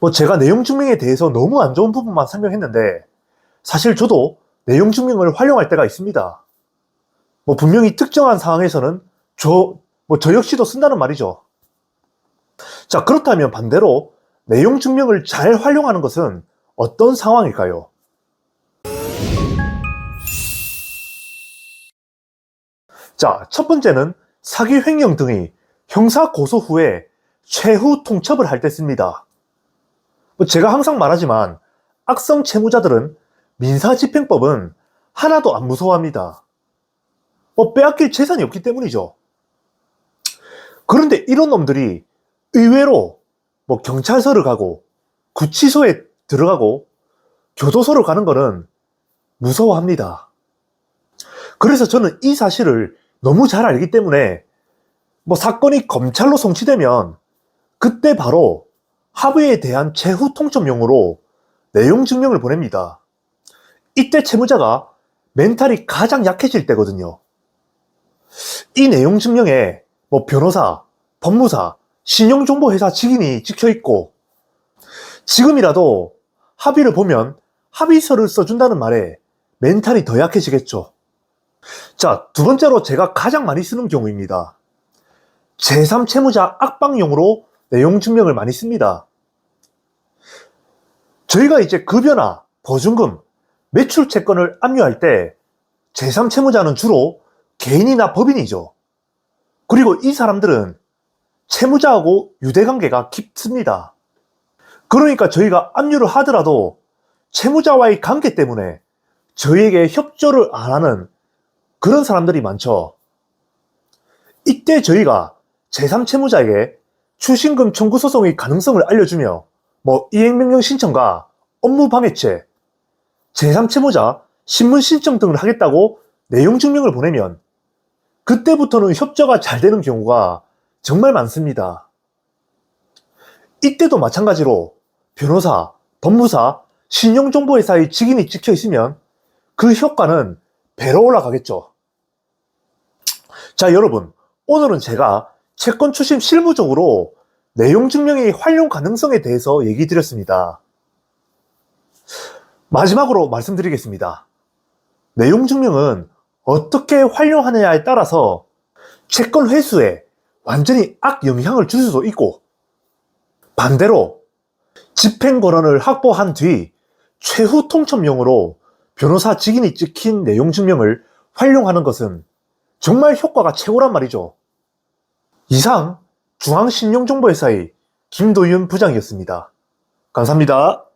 뭐 제가 내용 증명에 대해서 너무 안 좋은 부분만 설명했는데 사실 저도 내용 증명을 활용할 때가 있습니다. 뭐 분명히 특정한 상황에서는 저, 뭐 저 역시도 쓴다는 말이죠. 자, 그렇다면 반대로 내용 증명을 잘 활용하는 것은 어떤 상황일까요? 자, 첫 번째는 사기 횡령 등의 형사 고소 후에 최후 통첩을 할 때 씁니다. 뭐 제가 항상 말하지만 악성 채무자들은 민사집행법은 하나도 안 무서워합니다. 뭐 빼앗길 재산이 없기 때문이죠. 그런데 이런 놈들이 의외로 뭐 경찰서를 가고 구치소에 들어가고 교도소를 가는 거는 무서워합니다. 그래서 저는 이 사실을 너무 잘 알기 때문에 뭐 사건이 검찰로 송치되면 그때 바로 합의에 대한 최후 통첩용으로 내용 증명을 보냅니다. 이때 채무자가 멘탈이 가장 약해질 때거든요. 이 내용 증명에 뭐 변호사, 법무사, 신용정보회사 직인이 찍혀 있고 지금이라도 합의를 보면 합의서를 써준다는 말에 멘탈이 더 약해지겠죠. 자, 두 번째로 제가 가장 많이 쓰는 경우입니다. 제3채무자 악방용으로 내용 증명을 많이 씁니다. 저희가 이제 급여나 보증금, 매출 채권을 압류할 때 제3 채무자는 주로 개인이나 법인이죠. 그리고 이 사람들은 채무자하고 유대관계가 깊습니다. 그러니까 저희가 압류를 하더라도 채무자와의 관계 때문에 저희에게 협조를 안 하는 그런 사람들이 많죠. 이때 저희가 제3채무자에게 추신금 청구 소송의 가능성을 알려주며 뭐 이행명령 신청과 업무 방해죄, 제3채무자 신문 신청 등을 하겠다고 내용 증명을 보내면 그때부터는 협조가 잘 되는 경우가 정말 많습니다. 이때도 마찬가지로 변호사, 법무사, 신용정보회사의 직인이 찍혀 있으면 그 효과는 배로 올라가겠죠. 자, 여러분. 오늘은 제가 채권 추심 실무적으로 내용 증명의 활용 가능성에 대해서 얘기 드렸습니다. 마지막으로 말씀드리겠습니다. 내용 증명은 어떻게 활용하느냐에 따라서 채권 회수에 완전히 악영향을 줄 수도 있고 반대로 집행 권한을 확보한 뒤 최후 통첩용으로 변호사 직인이 찍힌 내용 증명을 활용하는 것은 정말 효과가 최고란 말이죠. 이상 중앙신용정보회사의 김도윤 부장이었습니다. 감사합니다.